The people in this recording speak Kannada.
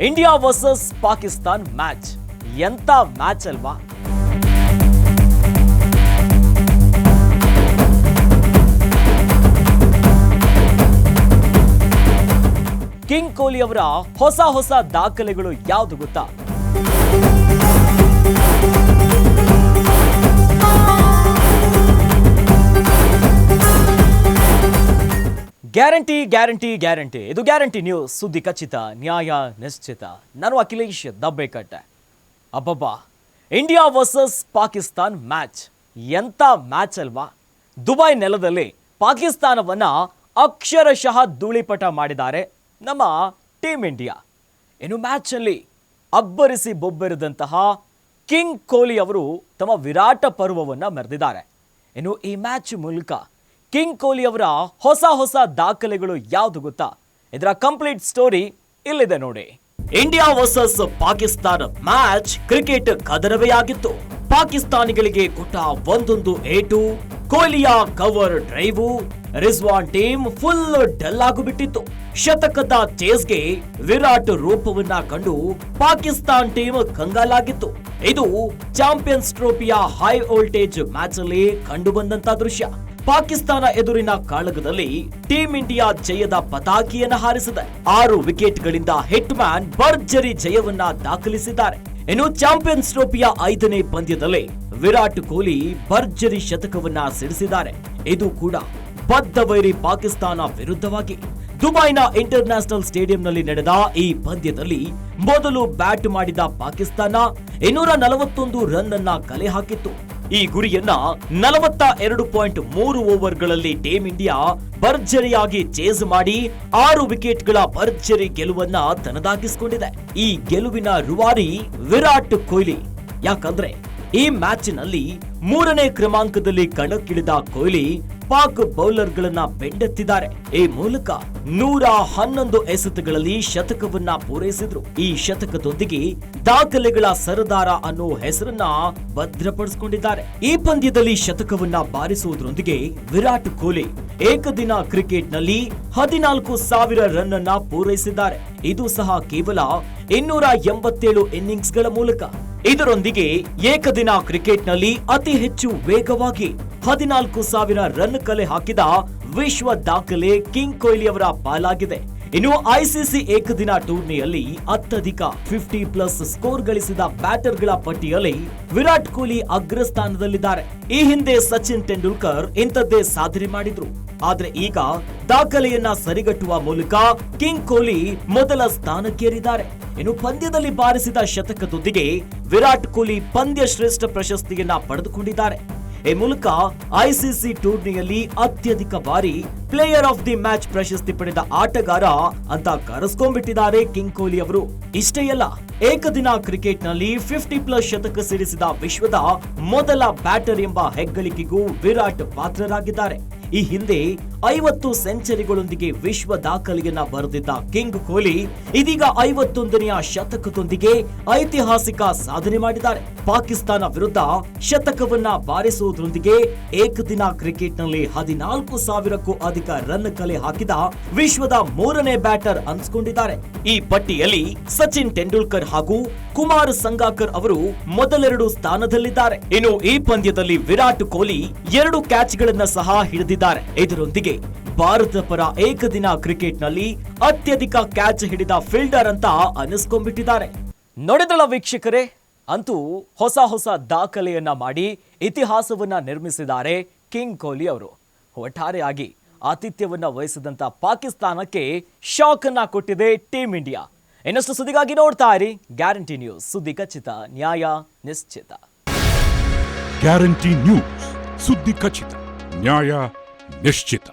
India versus Pakistan match. ಎಂಥ ಮ್ಯಾಚ್ ಅಲ್ವಾ? ಕಿಂಗ್ ಕೊಹ್ಲಿ ಅವರ ಹೊಸ ಹೊಸ ದಾಖಲೆಗಳು ಯಾವುದು ಗೊತ್ತಾ? Guarantee guarantee guarantee. ಇದು ಗ್ಯಾರಂಟಿ ನ್ಯೂಸ್. ಸುದ್ದಿ ಖಚಿತ, ನ್ಯಾಯ ನಿಶ್ಚಿತ. ನಾನು ಅಖಿಲೇಶ್ ದಬ್ಬೆಕಟ್ಟೆ. ಅಬ್ಬಬ್ಬಾ. India versus Pakistan match. ಎಂಥ ಮ್ಯಾಚ್ ಅಲ್ವಾ? ದುಬೈ ನೆಲದಲ್ಲಿ ಪಾಕಿಸ್ತಾನವನ್ನ ಅಕ್ಷರಶಃ ಧೂಳಿಪಟ ಮಾಡಿದ್ದಾರೆ ನಮ್ಮ ಟೀಮ್ ಇಂಡಿಯಾ. ಇನ್ನು ಮ್ಯಾಚಲ್ಲಿ ಅಬ್ಬರಿಸಿ ಬೊಬ್ಬರಿದಂತಹ ಕಿಂಗ್ ಕೊಹ್ಲಿ ಅವರು ತಮ್ಮ ವಿರಾಟ ಪರ್ವವನ್ನು ಮೆರೆದಿದ್ದಾರೆ. ಇನ್ನು ಈ ಮ್ಯಾಚ್ ಮೂಲಕ ಕಿಂಗ್ ಕೊಹ್ಲಿ ಅವರ ಹೊಸ ಹೊಸ ದಾಖಲೆಗಳು ಯಾವುದು ಗೊತ್ತಾ? ಇದರ ಕಂಪ್ಲೀಟ್ ಸ್ಟೋರಿ ಇಲ್ಲಿದೆ ನೋಡಿ. India versus Pakistan match cricket ಕದರವೇ ಆಗಿತ್ತು. ಪಾಕಿಸ್ತಾನಿಗಳಿಗೆ ಕೊಟ್ಟ ಒಂದೊಂದು ಏಟು ಕೊಹ್ಲಿಯ cover drive Rizwan team full dull ಆಗಿಬಿಟ್ಟಿತ್ತು. ಶತಕದ ಚೇಸ್ಗೆ ವಿರಾಟ್ ರೂಪವನ್ನ ಕಂಡು ಪಾಕಿಸ್ತಾನ್ ಟೀಮ್ ಕಂಗಾಲಾಗಿತ್ತು. ಇದು ಚಾಂಪಿಯನ್ಸ್ ಟ್ರೋಫಿಯ ಹೈ ವೋಲ್ಟೇಜ್ ಮ್ಯಾಚ್ ಅಲ್ಲಿ ಕಂಡು ಬಂದಂತ ದೃಶ್ಯ. ಪಾಕಿಸ್ತಾನ ಎದುರಿನ ಕಾಳಗದಲ್ಲಿ ಟೀಂ ಇಂಡಿಯಾ ಜಯದ ಪತಾಕಿಯನ್ನ ಹಾರಿಸಿದೆ. ಆರು ವಿಕೆಟ್ಗಳಿಂದ ಹಿಟ್ ಮ್ಯಾನ್ ಭರ್ಜರಿ ಜಯವನ್ನ ದಾಖಲಿಸಿದ್ದಾರೆ. ಇನ್ನು ಚಾಂಪಿಯನ್ಸ್ ಟ್ರೋಫಿಯ ಐದನೇ ಪಂದ್ಯದಲ್ಲಿ ವಿರಾಟ್ ಕೊಹ್ಲಿ ಭರ್ಜರಿ ಶತಕವನ್ನ ಸಿಡಿಸಿದ್ದಾರೆ. ಇದು ಕೂಡ ಬದ್ಧ ವೈರಿ ಪಾಕಿಸ್ತಾನ ವಿರುದ್ಧವಾಗಿ. ದುಬೈನ ಇಂಟರ್ ನ್ಯಾಷನಲ್ ಸ್ಟೇಡಿಯಂನಲ್ಲಿ ನಡೆದ ಈ ಪಂದ್ಯದಲ್ಲಿ ಮೊದಲು ಬ್ಯಾಟ್ ಮಾಡಿದ ಪಾಕಿಸ್ತಾನ ಇನ್ನೂರ ನಲವತ್ತೊಂದು ರನ್ ಅನ್ನ ಕಲೆ ಹಾಕಿತ್ತು. ಈ ಗುರಿಯನ್ನ ನಲವತ್ತ ಎರಡು ಪಾಯಿಂಟ್ ಮೂರು ಓವರ್ಗಳಲ್ಲಿ ಟೀಮ್ ಇಂಡಿಯಾ ಭರ್ಜರಿಯಾಗಿ ಚೇಸ್ ಮಾಡಿ ಆರು ವಿಕೆಟ್ಗಳ ಭರ್ಜರಿ ಗೆಲುವನ್ನ ತನದಾಗಿಸಿಕೊಂಡಿದೆ. ಈ ಗೆಲುವಿನ ರುವಾರಿ ವಿರಾಟ್ ಕೊಹ್ಲಿ. ಯಾಕಂದ್ರೆ ಈ ಮ್ಯಾಚಿನಲ್ಲಿ ಮೂರನೇ ಕ್ರಮಾಂಕದಲ್ಲಿ ಕಣಕ್ಕಿಳಿದ ಕೊಹ್ಲಿ ಪಾಕ್ ಬೌಲರ್ಗಳನ್ನ ಬೆಂಡೆತ್ತಿದ್ದಾರೆ. ಈ ಮೂಲಕ ನೂರ ಹನ್ನೊಂದು ಎಸೆತಗಳಲ್ಲಿ ಶತಕವನ್ನ ಪೂರೈಸಿದ್ರು. ಈ ಶತಕದೊಂದಿಗೆ ದಾಖಲೆಗಳ ಸರದಾರ ಅನ್ನೋ ಹೆಸರನ್ನ ಭದ್ರಪಡಿಸಿಕೊಂಡಿದ್ದಾರೆ. ಈ ಪಂದ್ಯದಲ್ಲಿ ಶತಕವನ್ನ ಬಾರಿಸುವುದರೊಂದಿಗೆ ವಿರಾಟ್ ಕೊಹ್ಲಿ ಏಕದಿನ ಕ್ರಿಕೆಟ್ನಲ್ಲಿ ಹದಿನಾಲ್ಕು ಸಾವಿರ ರನ್ ಅನ್ನ ಪೂರೈಸಿದ್ದಾರೆ. ಇದು ಸಹ ಕೇವಲ ಇನ್ನೂರ ಎಂಬತ್ತೇಳು ಇನ್ನಿಂಗ್ಸ್ಗಳ ಮೂಲಕ. ಇದರೊಂದಿಗೆ ಏಕದಿನ ಕ್ರಿಕೆಟ್ನಲ್ಲಿ ಅತಿ ಹೆಚ್ಚು ವೇಗವಾಗಿ ಹದಿನಾಲ್ಕು ಸಾವಿರ ರನ್ ಕಲೆ ಹಾಕಿದ ವಿಶ್ವ ದಾಖಲೆ ಕಿಂಗ್ ಕೊಹ್ಲಿ ಅವರ ಪಾಲಾಗಿದೆ. ಇನ್ನು ಐಸಿಸಿ ಏಕದಿನ ಟೂರ್ನಿಯಲ್ಲಿ ಅತ್ಯಧಿಕ ಫಿಫ್ಟಿ ಪ್ಲಸ್ ಸ್ಕೋರ್ ಗಳಿಸಿದ ಬ್ಯಾಟರ್ಗಳ ಪಟ್ಟಿಯಲ್ಲಿ ವಿರಾಟ್ ಕೊಹ್ಲಿ ಅಗ್ರಸ್ಥಾನದಲ್ಲಿದ್ದಾರೆ. ಈ ಹಿಂದೆ ಸಚಿನ್ ತೆಂಡೂಲ್ಕರ್ ಇಂಥದ್ದೇ ಸಾಧನೆ ಮಾಡಿದ್ರು. ಆದ್ರೆ ಈಗ ದಾಖಲೆಯನ್ನ ಸರಿಗಟ್ಟುವ ಮೂಲಕ ಕಿಂಗ್ ಕೊಹ್ಲಿ ಮೊದಲ ಸ್ಥಾನಕ್ಕೇರಿದ್ದಾರೆ. ಇನ್ನು ಪಂದ್ಯದಲ್ಲಿ ಬಾರಿಸಿದ ಶತಕದೊಂದಿಗೆ ವಿರಾಟ್ ಕೊಹ್ಲಿ ಪಂದ್ಯ ಶ್ರೇಷ್ಠ ಪ್ರಶಸ್ತಿಯನ್ನ ಪಡೆದುಕೊಂಡಿದ್ದಾರೆ. ಈ ಮೂಲಕ ಐಸಿಸಿ ಟೂರ್ನಿಯಲ್ಲಿ ಅತ್ಯಧಿಕ ಬಾರಿ ಪ್ಲೇಯರ್ ಆಫ್ ದಿ ಮ್ಯಾಚ್ ಪ್ರಶಸ್ತಿ ಪಡೆದ ಆಟಗಾರ ಅಂತ ಕರೆಸ್ಕೊಂಡ್ಬಿಟ್ಟಿದ್ದಾರೆ ಕಿಂಗ್ ಕೊಹ್ಲಿ ಅವರು. ಇಷ್ಟೇ ಅಲ್ಲ, ಏಕದಿನ ಕ್ರಿಕೆಟ್ನಲ್ಲಿ ಫಿಫ್ಟಿ ಪ್ಲಸ್ ಶತಕ ಸಿಡಿಸಿದ ವಿಶ್ವದ ಮೊದಲ ಬ್ಯಾಟರ್ ಎಂಬ ಹೆಗ್ಗಳಿಕೆಗೂ ವಿರಾಟ್ ಪಾತ್ರರಾಗಿದ್ದಾರೆ. ಈ ಹಿಂದೆ ಐವತ್ತು ಸೆಂಚರಿಗಳೊಂದಿಗೆ ವಿಶ್ವ ದಾಖಲೆಯನ್ನ ಬರೆದಿದ್ದ ಕಿಂಗ್ ಕೊಹ್ಲಿ ಇದೀಗ ಐವತ್ತೊಂದನೆಯ ಶತಕದೊಂದಿಗೆ ಐತಿಹಾಸಿಕ ಸಾಧನೆ ಮಾಡಿದ್ದಾರೆ. ಪಾಕಿಸ್ತಾನ ವಿರುದ್ಧ ಶತಕವನ್ನ ಬಾರಿಸುವುದರೊಂದಿಗೆ ಏಕದಿನ ಕ್ರಿಕೆಟ್ನಲ್ಲಿ ಹದಿನಾಲ್ಕು ಸಾವಿರಕ್ಕೂ ಅಧಿಕ ರನ್ ಕಲೆ ಹಾಕಿದ ವಿಶ್ವದ ಮೂರನೇ ಬ್ಯಾಟರ್ ಅನ್ಸ್ಕೊಂಡಿದ್ದಾರೆ. ಈ ಪಟ್ಟಿಯಲ್ಲಿ ಸಚಿನ್ ತೆಂಡೂಲ್ಕರ್ ಹಾಗೂ ಕುಮಾರ್ ಸಂಗಾಕರ್ ಅವರು ಮೊದಲೆರಡು ಸ್ಥಾನದಲ್ಲಿದ್ದಾರೆ. ಇನ್ನು ಈ ಪಂದ್ಯದಲ್ಲಿ ವಿರಾಟ್ ಕೊಹ್ಲಿ ಎರಡು ಕ್ಯಾಚ್ಗಳನ್ನ ಸಹ ಹಿಡಿದಿದ್ದಾರೆ. ಇದರೊಂದಿಗೆ ಭಾರತ ಪರ ಏಕದಿನ ಕ್ರಿಕೆಟ್ನಲ್ಲಿ ಅತ್ಯಧಿಕ ಕ್ಯಾಚ್ ಹಿಡಿದ ಫೀಲ್ಡರ್ ಅಂತ ಅನಿಸ್ಕೊಂಡ್ಬಿಟ್ಟಿದ್ದಾರೆ. ನೋಡಿದಳ ವೀಕ್ಷಕರೇ? ಅಂತೂ ಹೊಸ ಹೊಸ ದಾಖಲೆಯನ್ನ ಮಾಡಿ ಇತಿಹಾಸವನ್ನ ನಿರ್ಮಿಸಿದ್ದಾರೆ ಕಿಂಗ್ ಕೊಹ್ಲಿ ಅವರು. ಒಟ್ಟಾರೆಯಾಗಿ ಆತಿಥ್ಯವನ್ನ ವಹಿಸಿದಂತ ಪಾಕಿಸ್ತಾನಕ್ಕೆ ಶಾಕ್ ಅನ್ನ ಕೊಟ್ಟಿದೆ ಟೀಮ್ ಇಂಡಿಯಾ ಇನ್ನಷ್ಟು ಸುದ್ದಿಗಾಗಿ ನೋಡ್ತಾ ಇರಿ. ಗ್ಯಾರಂಟಿ ನ್ಯೂಸ್ ಸುದ್ದಿ ಖಚಿತ, ನ್ಯಾಯ ನಿಶ್ಚಿತ. ಗ್ಯಾರಂಟಿ ನ್ಯೂಸ್ ಸುದ್ದಿ ಖಚಿತ, ನ್ಯಾಯ ನಿಶ್ಚಿತ.